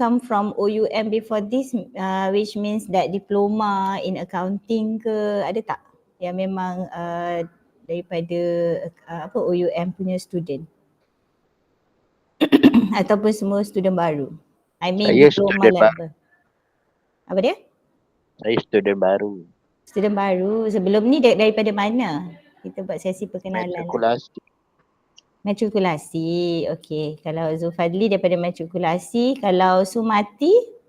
come from OUM before this uh, which means that diploma in accounting ke ada tak? Yang memang uh, daripada uh, apa OUM punya student. Ataupun semua student baru. I mean Saya diploma level apa dia? Saya student baru. student baru. Sebelum ni dar- daripada mana? Kita buat sesi perkenalan. lah. Matrikulasi. Matrikulasi okey kalau Zulfadli daripada matrikulasi kalau Sumati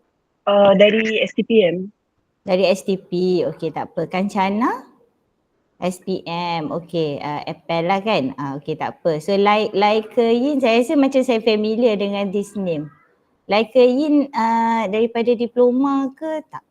Uh, dari STPM. Dari STP, okey tak apa. Kancana? SPM, okey. Uh, Apple lah kan? Uh, okey tak apa. So like, like Yin, saya rasa macam saya familiar dengan this name. Like Yin uh, daripada diploma ke tak?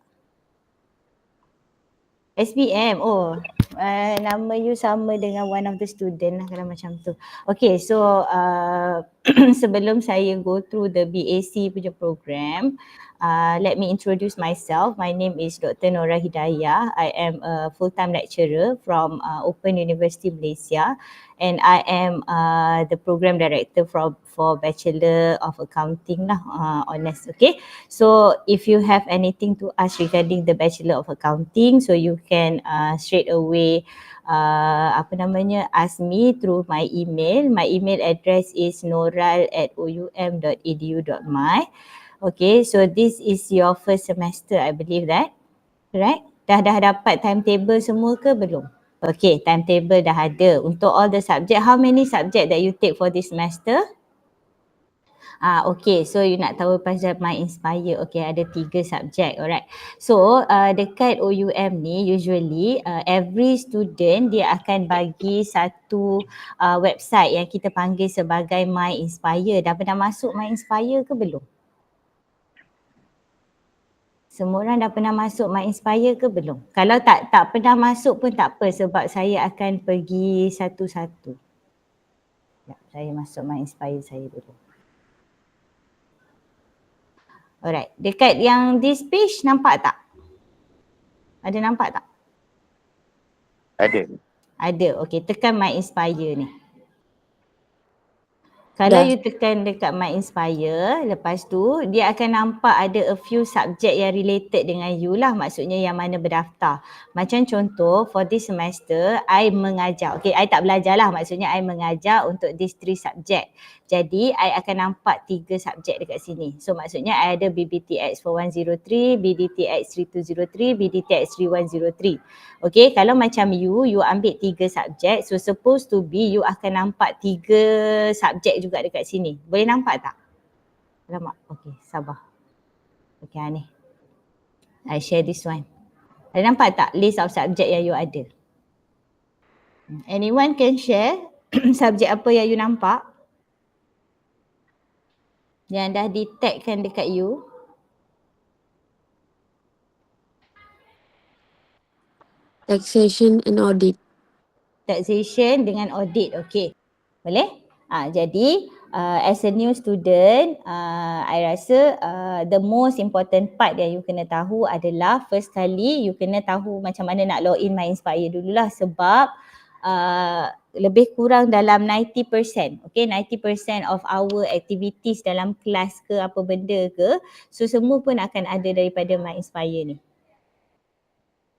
SPM, oh uh, nama you sama dengan one of the student lah kalau macam tu. Okay, so uh, sebelum saya go through the BAC punya program, Uh, let me introduce myself. My name is Dr. Nora Hidayah. I am a full-time lecturer from uh, Open University Malaysia and I am uh, the program director for, for Bachelor of Accounting lah, uh, honest, okay? So if you have anything to ask regarding the Bachelor of Accounting, so you can uh, straight away uh, apa namanya ask me through my email. My email address is noral at oum.edu.my. Okay, so this is your first semester, I believe that. Right? Dah dah dapat timetable semua ke belum? Okay, timetable dah ada. Untuk all the subject, how many subject that you take for this semester? Ah, okay, so you nak tahu pasal My Inspire. Okay, ada tiga subjek. Alright. So, uh, dekat OUM ni usually uh, every student dia akan bagi satu uh, website yang kita panggil sebagai My Inspire. Dah pernah masuk My Inspire ke belum? Semua orang dah pernah masuk My Inspire ke belum? Kalau tak tak pernah masuk pun tak apa sebab saya akan pergi satu-satu. Ya, saya masuk My Inspire saya dulu. Alright, dekat yang this page nampak tak? Ada nampak tak? Ada. Ada. Okay, tekan My Inspire ni. Kalau Dah. you tekan dekat My Inspire, lepas tu dia akan nampak ada a few subject yang related dengan you lah. Maksudnya yang mana berdaftar. Macam contoh, for this semester, I mengajar. Okay, I tak belajar lah. Maksudnya I mengajar untuk these three subject. Jadi, I akan nampak tiga subjek dekat sini. So, maksudnya I ada BBTX 4103, BDTX 3203, BDTX 3103. Okay, kalau macam you, you ambil tiga subjek. So, supposed to be you akan nampak tiga subjek juga dekat sini. Boleh nampak tak? Alamak, okay, sabar. Okay, ni. I share this one. Ada nampak tak list of subjek yang you ada? Anyone can share subjek apa yang you nampak? Yang dah detectkan dekat you? Taxation and audit. taxation dengan audit. Okay. Boleh? Ah, jadi uh, as a new student, uh, I rasa uh, the most important part yang you kena tahu adalah first kali you kena tahu macam mana nak login My Inspire dululah sebab uh, lebih kurang dalam 90%. Okay, 90% of our activities dalam kelas ke apa benda ke, so semua pun akan ada daripada My Inspire ni.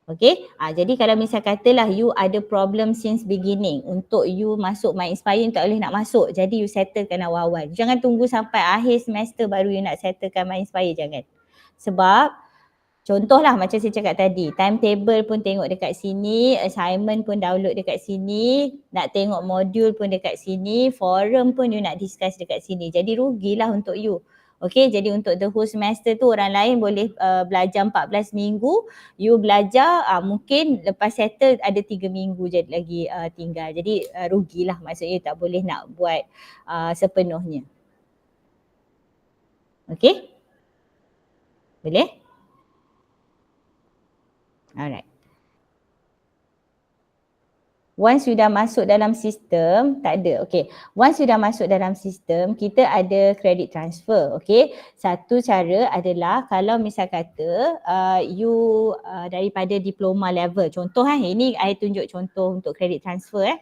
Okay, ah, jadi kalau misal katalah you ada problem since beginning untuk you masuk My Inspire tak boleh nak masuk. Jadi you settlekan awal-awal. Jangan tunggu sampai akhir semester baru you nak settlekan My Inspire, jangan. Sebab contohlah macam saya cakap tadi, timetable pun tengok dekat sini, assignment pun download dekat sini, nak tengok modul pun dekat sini, forum pun you nak discuss dekat sini. Jadi rugilah untuk you. Okay, jadi untuk the whole semester tu orang lain boleh uh, belajar 14 minggu, you belajar uh, mungkin lepas settle ada 3 minggu jadi lagi uh, tinggal. Jadi uh, rugilah maksudnya tak boleh nak buat uh, sepenuhnya. Okay? Boleh? Alright. Once you dah masuk dalam sistem, tak ada. Okay. Once you dah masuk dalam sistem, kita ada credit transfer. Okay. Satu cara adalah kalau misal kata uh, you uh, daripada diploma level. Contoh eh, ini I tunjuk contoh untuk credit transfer eh.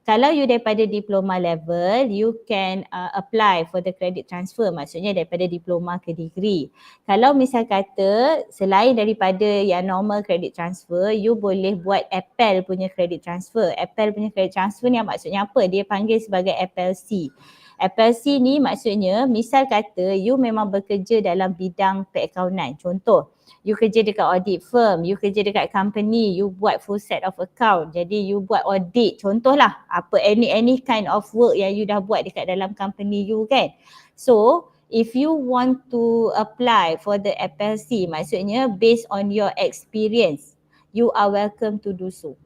Kalau you daripada diploma level, you can uh, apply for the credit transfer. Maksudnya daripada diploma ke degree. Kalau misal kata selain daripada yang normal credit transfer, you boleh buat Apple punya credit transfer. Apple punya credit transfer ni maksudnya apa? Dia panggil sebagai FLC. FLC ni maksudnya misal kata you memang bekerja dalam bidang perakaunan. Contoh, you kerja dekat audit firm, you kerja dekat company, you buat full set of account. Jadi you buat audit, contohlah apa any any kind of work yang you dah buat dekat dalam company you kan. So, if you want to apply for the FLC, maksudnya based on your experience, you are welcome to do so.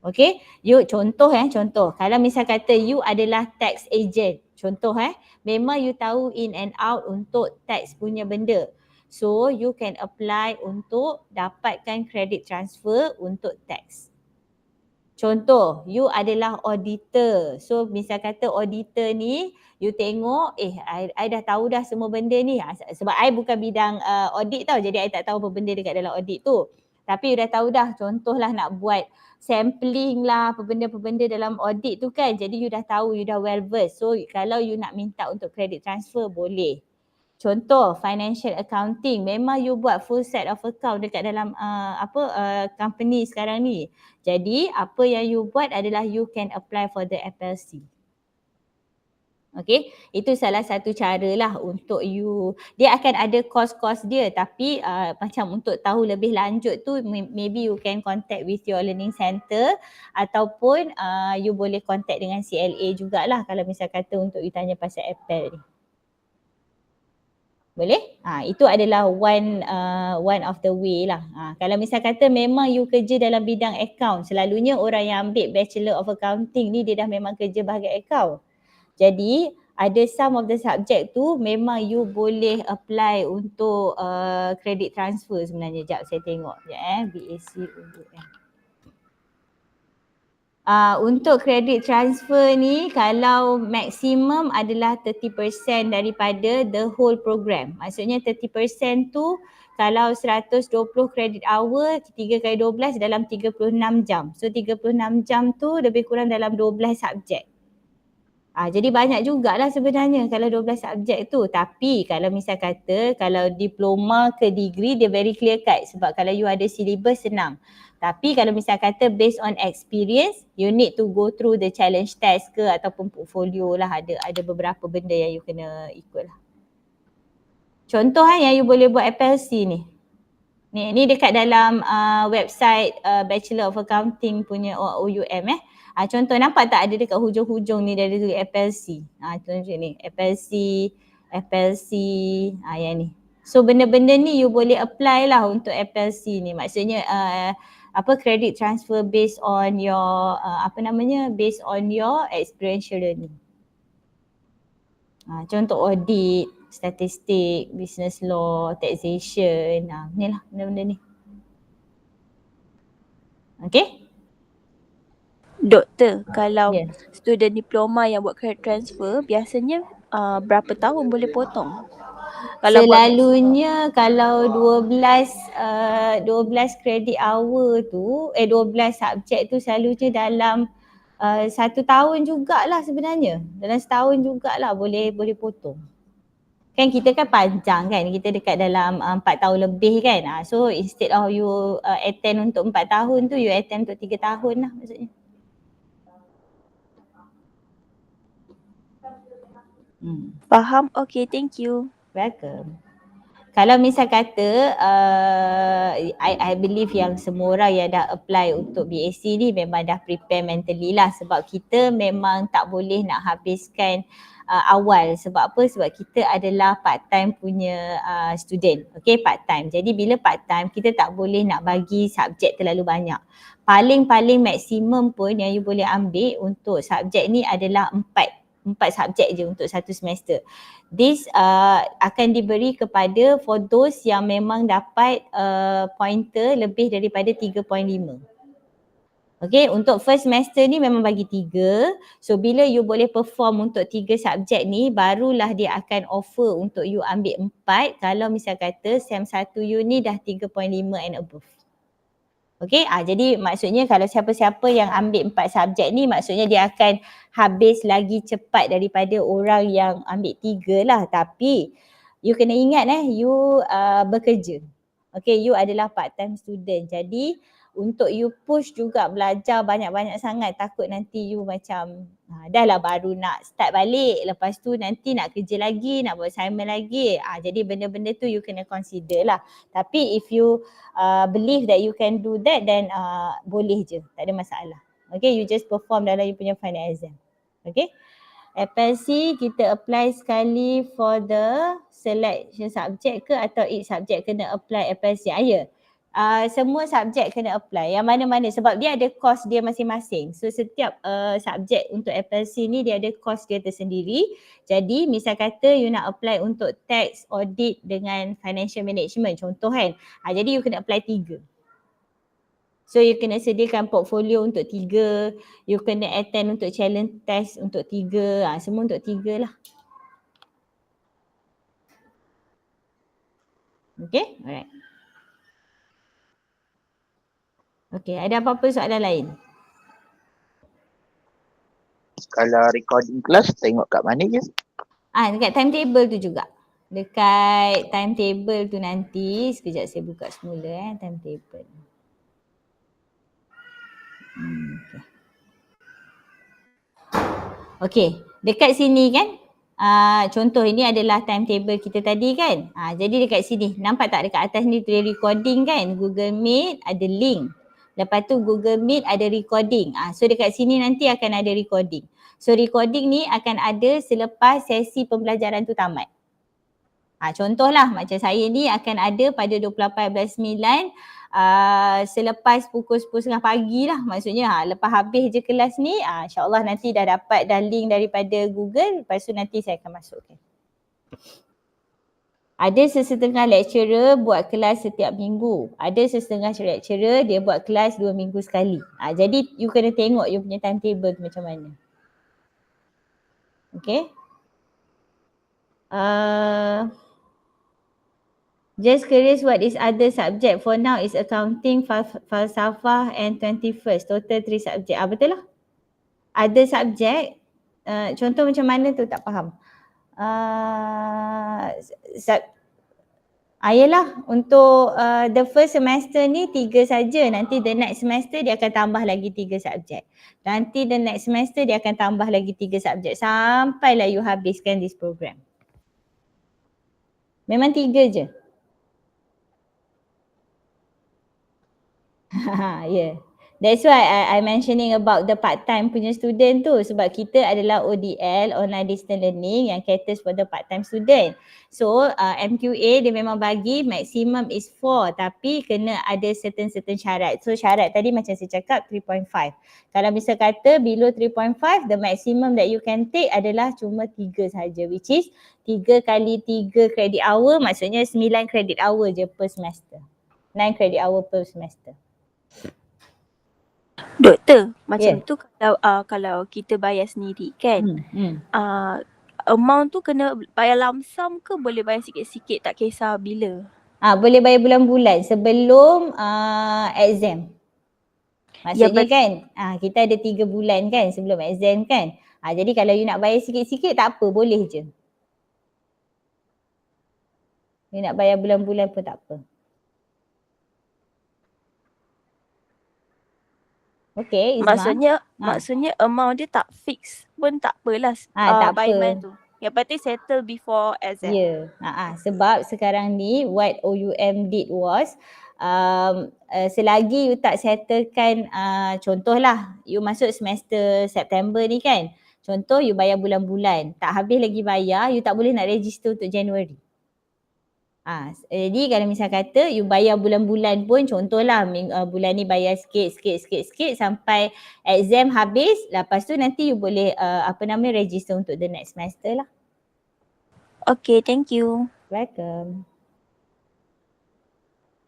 Okay, you contoh eh, contoh. Kalau misal kata you adalah tax agent, contoh eh, memang you tahu in and out untuk tax punya benda. So you can apply untuk dapatkan credit transfer untuk tax. Contoh, you adalah auditor. So misal kata auditor ni, you tengok, eh I, I dah tahu dah semua benda ni. Ah, Sebab I bukan bidang uh, audit tau, jadi I tak tahu apa benda dekat dalam audit tu. Tapi you dah tahu dah, contohlah nak buat sampling lah, apa benda-apa benda dalam audit tu kan. Jadi you dah tahu, you dah well versed. So kalau you nak minta untuk credit transfer, boleh. Contoh financial accounting memang you buat full set of account dekat dalam uh, apa uh, company sekarang ni. Jadi apa yang you buat adalah you can apply for the FLC. Okay, itu salah satu cara lah untuk you, dia akan ada cost-cost dia tapi uh, macam untuk tahu lebih lanjut tu maybe you can contact with your learning center ataupun uh, you boleh contact dengan CLA jugalah kalau misal kata untuk you tanya pasal Apple ni. Boleh? Ha, itu adalah one uh, one of the way lah. Ha, kalau misal kata memang you kerja dalam bidang account, selalunya orang yang ambil Bachelor of Accounting ni dia dah memang kerja bahagian account. Jadi ada some of the subject tu memang you boleh apply untuk uh, credit transfer sebenarnya. Sekejap saya tengok. Sekejap eh. BAC untuk eh. Uh, untuk credit transfer ni kalau maksimum adalah 30% daripada the whole program. Maksudnya 30% tu kalau 120 credit hour 3 kali 12 dalam 36 jam. So 36 jam tu lebih kurang dalam 12 subjek. Ah, jadi banyak jugalah sebenarnya kalau 12 subjek tu. Tapi kalau misal kata kalau diploma ke degree dia very clear cut sebab kalau you ada syllabus senang. Tapi kalau misal kata based on experience, you need to go through the challenge test ke ataupun portfolio lah ada ada beberapa benda yang you kena ikut lah. Contoh kan yang you boleh buat FLC ni. Ni, ni dekat dalam uh, website uh, Bachelor of Accounting punya OUM eh. Uh, contoh nampak tak ada dekat hujung-hujung ni dari tulis FLC. Ah uh, contoh ni FLC, FLC, ah uh, yang ni. So benda-benda ni you boleh apply lah untuk FLC ni. Maksudnya uh, apa credit transfer based on your uh, apa namanya based on your experiential learning. Uh, contoh audit, statistik, business law, taxation, uh, ni lah benda-benda ni. Okay? Doktor, kalau Yeah. student diploma yang buat credit transfer, biasanya uh, berapa tahun boleh potong? Kalau buat Selalunya kalau 12 uh, 12 credit hour tu eh 12 subjek tu selalunya dalam uh, satu tahun jugalah sebenarnya. Dalam setahun jugalah boleh boleh potong. Kan kita kan panjang kan, kita dekat dalam uh, 4 tahun lebih kan. Uh, so instead of you uh, attend untuk 4 tahun tu, you attend untuk 3 tahun lah maksudnya. Hmm. Faham? Okay, thank you. Welcome. Kalau misal kata uh, I, I believe yang semua orang yang dah apply untuk BAC ni memang dah prepare mentally lah sebab kita memang tak boleh nak habiskan uh, awal sebab apa? Sebab kita adalah part time punya uh, student. Okay part time. Jadi bila part time kita tak boleh nak bagi subjek terlalu banyak. Paling-paling maksimum pun yang you boleh ambil untuk subjek ni adalah empat empat subjek je untuk satu semester. This uh, akan diberi kepada for those yang memang dapat uh, pointer lebih daripada 3.5. Okay, untuk first semester ni memang bagi tiga. So bila you boleh perform untuk tiga subjek ni, barulah dia akan offer untuk you ambil empat kalau misal kata SEM 1 you ni dah 3.5 and above. Okay, ah, jadi maksudnya kalau siapa-siapa yang ambil empat subjek ni maksudnya dia akan habis lagi cepat daripada orang yang ambil tiga lah. Tapi you kena ingat eh, you uh, bekerja. Okay, you adalah part time student. Jadi untuk you push juga belajar banyak-banyak sangat takut nanti you macam ha, dah lah baru nak start balik. Lepas tu nanti nak kerja lagi nak buat assignment lagi. Ha, jadi benda-benda tu you kena consider lah. Tapi if you uh, believe that you can do that then uh, boleh je. Tak ada masalah. Okay you just perform dalam you punya final exam. Okay? FLC kita apply sekali for the selection subject ke atau each subject kena apply FLC ah, ya uh, semua subjek kena apply yang mana-mana sebab dia ada course dia masing-masing. So setiap uh, subjek untuk FLC ni dia ada course dia tersendiri. Jadi misal kata you nak apply untuk tax, audit dengan financial management contoh kan. Ha, jadi you kena apply tiga. So you kena sediakan portfolio untuk tiga, you kena attend untuk challenge test untuk tiga, ha, semua untuk tiga lah. Okay, alright. Okay, ada apa-apa soalan lain? Kalau recording kelas tengok kat mana je? Ah, dekat timetable tu juga. Dekat timetable tu nanti, sekejap saya buka semula eh, timetable. Hmm, okay. okay, dekat sini kan, uh, contoh ini adalah timetable kita tadi kan. Uh, jadi dekat sini, nampak tak dekat atas ni tulis recording kan, Google Meet ada link. Lepas tu Google Meet ada recording. Ah, so dekat sini nanti akan ada recording. So recording ni akan ada selepas sesi pembelajaran tu tamat. Ah, contohlah macam saya ni akan ada pada 28.9 uh, selepas pukul 10.30 pagi lah maksudnya ha, lepas habis je kelas ni uh, insyaAllah nanti dah dapat dah link daripada Google lepas tu nanti saya akan masukkan. Ada sesetengah lecturer buat kelas setiap minggu. Ada sesetengah lecturer dia buat kelas dua minggu sekali. Ha, jadi you kena tengok you punya timetable tu macam mana. Okay. Uh, just curious what is other subject for now is accounting, fal- falsafah and 21st. Total three subject. Ah, betul lah. Ada subjek, uh, contoh macam mana tu tak faham uh, Ayolah untuk uh, the first semester ni tiga saja. Nanti the next semester dia akan tambah lagi tiga subjek. Nanti the next semester dia akan tambah lagi tiga subjek. Sampailah you habiskan this program. Memang tiga je. ya. yeah. That's why I, I mentioning about the part-time punya student tu sebab kita adalah ODL, online distance learning yang caters for the part-time student. So uh, MQA dia memang bagi maximum is 4 tapi kena ada certain-certain syarat. So syarat tadi macam saya cakap 3.5. Kalau misal kata below 3.5 the maximum that you can take adalah cuma 3 saja which is 3 kali 3 credit hour maksudnya 9 credit hour je per semester. 9 credit hour per semester. Doktor, macam Yeah. tu kalau uh, kalau kita bayar sendiri kan, Hmm. hmm. uh, amount tu kena bayar lump sum ke boleh bayar sikit-sikit tak kisah bila? Ah boleh bayar bulan-bulan sebelum uh, exam. Maksudnya bet- kan ah kita ada tiga bulan kan sebelum exam kan. Ah jadi kalau you nak bayar sikit-sikit tak apa boleh je. You nak bayar bulan-bulan pun tak apa. Okay Izma. Maksudnya Ha. maksudnya amount dia tak fix pun tak apalah Ah, uh, tak by apa. month tu. Yang penting settle before exam. Ya, yeah. uh sebab sekarang ni what OUM did was um, uh, selagi you tak settlekan uh, contohlah you masuk semester September ni kan. Contoh you bayar bulan-bulan, tak habis lagi bayar, you tak boleh nak register untuk January. Ah, jadi kalau misal kata you bayar bulan-bulan pun contohlah uh, bulan ni bayar sikit sikit sikit sikit sampai exam habis lepas tu nanti you boleh uh, apa nama register untuk the next semester lah. Okay, thank you. Welcome.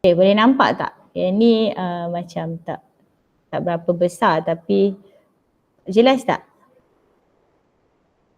Okay, boleh nampak tak? Yang ni uh, macam tak tak berapa besar tapi jelas tak?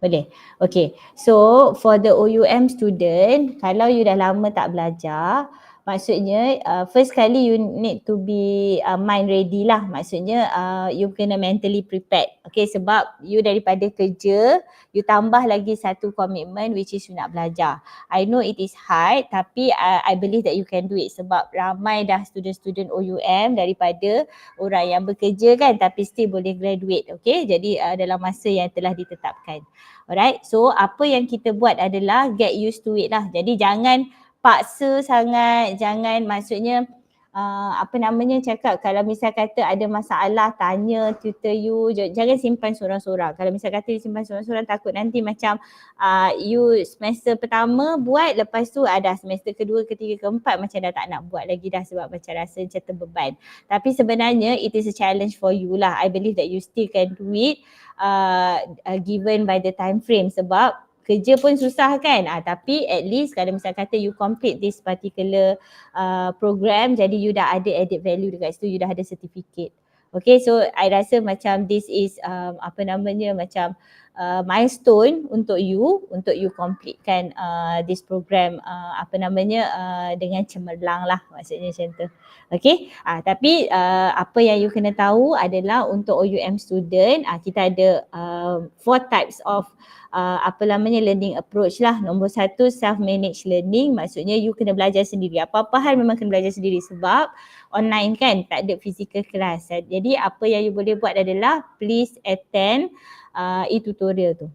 Boleh. Okay. So for the OUM student, kalau you dah lama tak belajar, maksudnya uh, first kali you need to be uh, mind ready lah. Maksudnya uh, you kena mentally prepared. Okay sebab you daripada kerja, you tambah lagi satu komitmen which is you nak belajar. I know it is hard tapi uh, I believe that you can do it sebab ramai dah student-student OUM daripada orang yang bekerja kan tapi still boleh graduate. Okay jadi uh, dalam masa yang telah ditetapkan. Alright so apa yang kita buat adalah get used to it lah. Jadi jangan paksa sangat, jangan maksudnya uh, apa namanya cakap kalau misal kata ada masalah tanya tutor you, jangan simpan seorang-seorang. Kalau misal kata simpan seorang-seorang takut nanti macam uh, you semester pertama buat lepas tu ada semester kedua, ketiga, keempat macam dah tak nak buat lagi dah sebab macam rasa macam terbeban. Tapi sebenarnya it is a challenge for you lah. I believe that you still can do it uh, uh, given by the time frame sebab kerja pun susah kan? Ah tapi at least kalau misal kata you complete this particular uh, program jadi you dah ada added value dekat situ you dah ada certificate okay so i rasa macam this is um, apa namanya macam uh, milestone untuk you untuk you completekan uh, this program uh, apa namanya uh, dengan cemerlang lah maksudnya macam tu okay ah tapi uh, apa yang you kena tahu adalah untuk OUM student uh, kita ada uh, four types of uh, apa namanya learning approach lah. Nombor satu self managed learning maksudnya you kena belajar sendiri. Apa-apa hal memang kena belajar sendiri sebab online kan tak ada physical class. Jadi apa yang you boleh buat adalah please attend uh, e-tutorial tu.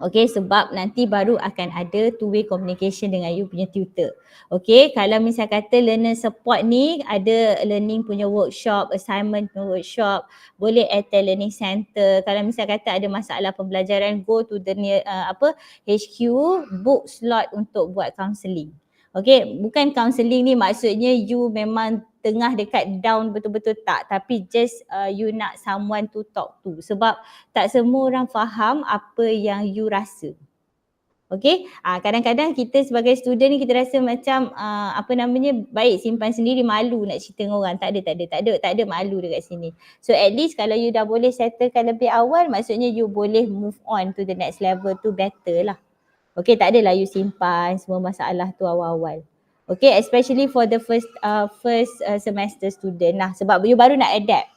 Okay sebab nanti baru akan ada two way communication dengan you punya tutor. Okay kalau misal kata learner support ni ada learning punya workshop, assignment punya workshop, boleh attend learning center. Kalau misal kata ada masalah pembelajaran go to the uh, apa HQ book slot untuk buat counselling. Okay, bukan counselling ni maksudnya you memang tengah dekat down betul-betul tak tapi just uh, you nak someone to talk to sebab tak semua orang faham apa yang you rasa. Okay, uh, kadang-kadang kita sebagai student ni kita rasa macam uh, apa namanya baik simpan sendiri malu nak cerita dengan orang. Tak ada, tak ada, tak ada, tak ada malu dekat sini. So at least kalau you dah boleh settlekan lebih awal maksudnya you boleh move on to the next level tu better lah. Okay, tak adalah you simpan semua masalah tu awal-awal. Okay, especially for the first uh, first uh, semester student lah sebab you baru nak adapt.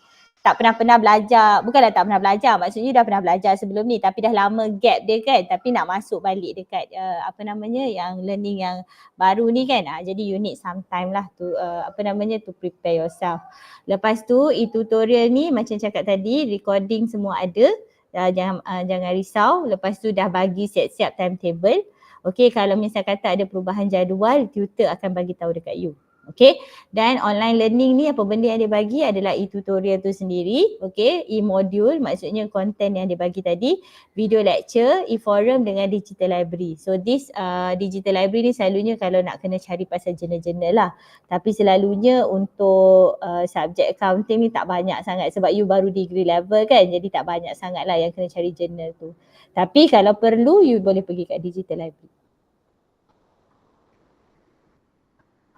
Tak pernah-pernah belajar, bukanlah tak pernah belajar, maksudnya you dah pernah belajar sebelum ni tapi dah lama gap dia kan tapi nak masuk balik dekat uh, apa namanya yang learning yang baru ni kan. Uh, jadi you need some time lah to uh, apa namanya to prepare yourself. Lepas tu e-tutorial ni macam cakap tadi recording semua ada uh, jangan uh, jangan risau. Lepas tu dah bagi siap-siap timetable. Okey kalau misal kata ada perubahan jadual tutor akan bagi tahu dekat you okey? Dan online learning ni apa benda yang dia bagi adalah e-tutorial tu sendiri. Okey? E-module maksudnya konten yang dia bagi tadi video lecture e-forum dengan digital library. So this uh, digital library ni selalunya kalau nak kena cari pasal jurnal-jurnal lah. Tapi selalunya untuk uh, subjek accounting ni tak banyak sangat sebab you baru degree level kan? Jadi tak banyak sangat lah yang kena cari jurnal tu. Tapi kalau perlu you boleh pergi kat digital library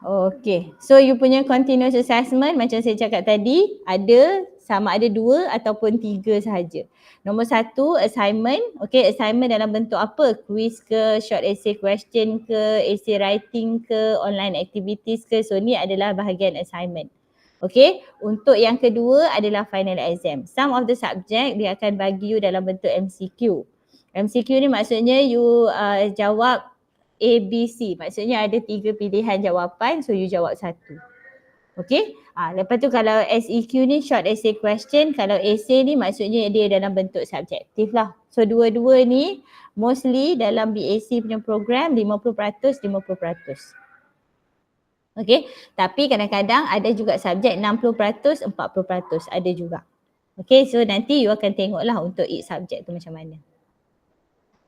Okay, so you punya continuous assessment macam saya cakap tadi ada sama ada dua ataupun tiga sahaja. Nombor satu assignment, okay assignment dalam bentuk apa? Quiz ke, short essay question ke, essay writing ke, online activities ke. So ni adalah bahagian assignment. Okay, untuk yang kedua adalah final exam. Some of the subject dia akan bagi you dalam bentuk MCQ. MCQ ni maksudnya you uh, jawab A, B, C. Maksudnya ada tiga pilihan jawapan so you jawab satu. Okay. Ah, lepas tu kalau SEQ ni short essay question, kalau essay ni maksudnya dia dalam bentuk subjektif lah. So dua-dua ni mostly dalam BAC punya program 50%, 50%. Okay. Tapi kadang-kadang ada juga subjek 60%, 40% ada juga. Okay. So nanti you akan tengoklah untuk each subjek tu macam mana.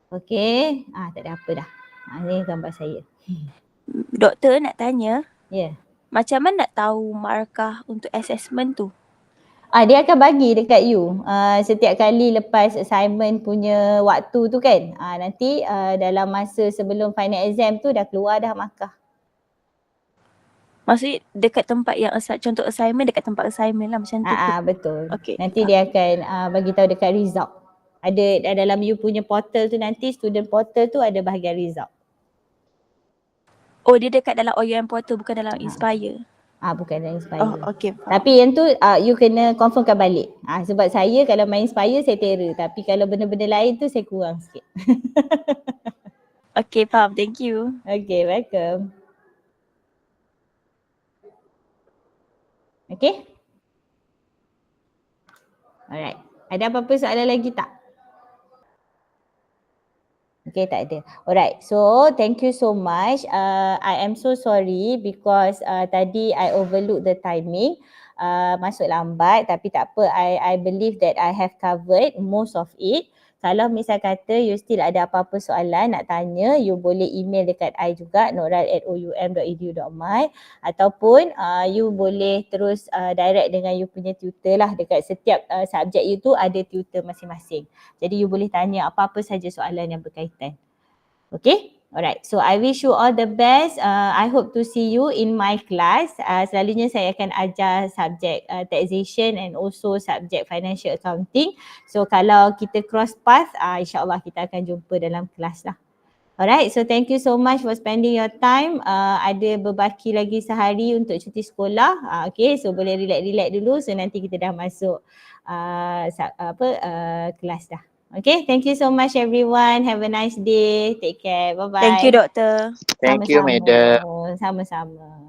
Okay. Ah, tak ada apa dah. Ah, ni gambar saya. Doktor nak tanya, Ya. Yeah. macam mana nak tahu markah untuk assessment tu? Ah dia akan bagi dekat you uh, setiap kali lepas assignment punya waktu tu kan. Ah nanti uh, dalam masa sebelum final exam tu dah keluar dah markah. Maksudnya dekat tempat yang contoh assignment dekat tempat assignment lah macam tu. Ah, ah betul. Okey. Nanti dia akan uh, bagi tahu dekat result. Ada dalam you punya portal tu nanti student portal tu ada bahagian result. Oh dia dekat dalam OUM portal bukan dalam Inspire. Ah bukan dalam Inspire. Oh okey. Tapi yang tu uh, you kena confirmkan balik. Ah sebab saya kalau main Inspire saya terror tapi kalau benda-benda lain tu saya kurang sikit. Okey faham. Thank you. Okay, welcome. Okay? Alright. Ada apa-apa soalan lagi tak? Okay, tak ada. Alright, so thank you so much. Uh, I am so sorry because uh, tadi I overlook the timing. Uh, masuk lambat tapi tak apa. I I believe that I have covered most of it. Kalau misal kata you still ada apa-apa soalan nak tanya, you boleh email dekat I juga noral@oum.edu.my ataupun uh, you boleh terus uh, direct dengan you punya tutor lah dekat setiap uh, subjek you tu ada tutor masing-masing. Jadi you boleh tanya apa-apa saja soalan yang berkaitan. Okay? Alright, so I wish you all the best. Uh, I hope to see you in my class. Uh, selalunya saya akan ajar subjek uh, taxation and also subjek financial accounting. So kalau kita cross path, uh, insyaAllah kita akan jumpa dalam kelas lah. Alright, so thank you so much for spending your time. Uh, ada berbaki lagi sehari untuk cuti sekolah. Uh, okay, so boleh relax-relax dulu. So nanti kita dah masuk uh, apa uh, kelas dah. Okay, thank you so much everyone. Have a nice day. Take care. Bye-bye. Thank you doktor. Thank you, Sama-sama. madam. Sama-sama.